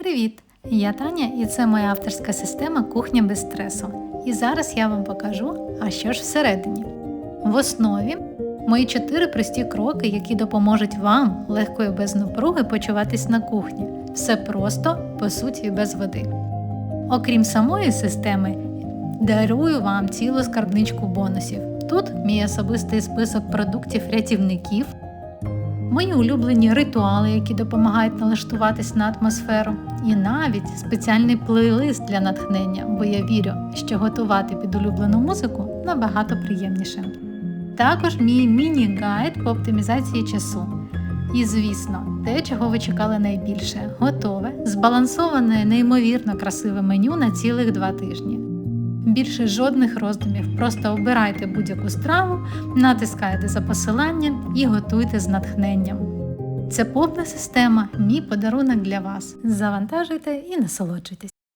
Привіт! Я Таня і це моя авторська система Кухня без стресу. І зараз я вам покажу, а що ж всередині. В основі мої чотири прості кроки, які допоможуть вам легко і без напруги почуватись на кухні. Все просто, по суті, без води. Окрім самої системи, дарую вам цілу скарбничку бонусів. Тут мій особистий список продуктів-рятівників, мої улюблені ритуали, які допомагають налаштуватись на атмосферу, і навіть спеціальний плейлист для натхнення, бо я вірю, що готувати під улюблену музику набагато приємніше. Також мій міні-гайд по оптимізації часу. І, звісно, те, чого ви чекали найбільше, готове, збалансоване, неймовірно красиве меню на цілих два тижні. Більше жодних роздумів, просто обирайте будь-яку страву, натискайте за посиланням і готуйте з натхненням. Це повна система, мій подарунок для вас. Завантажуйте і насолоджуйтесь.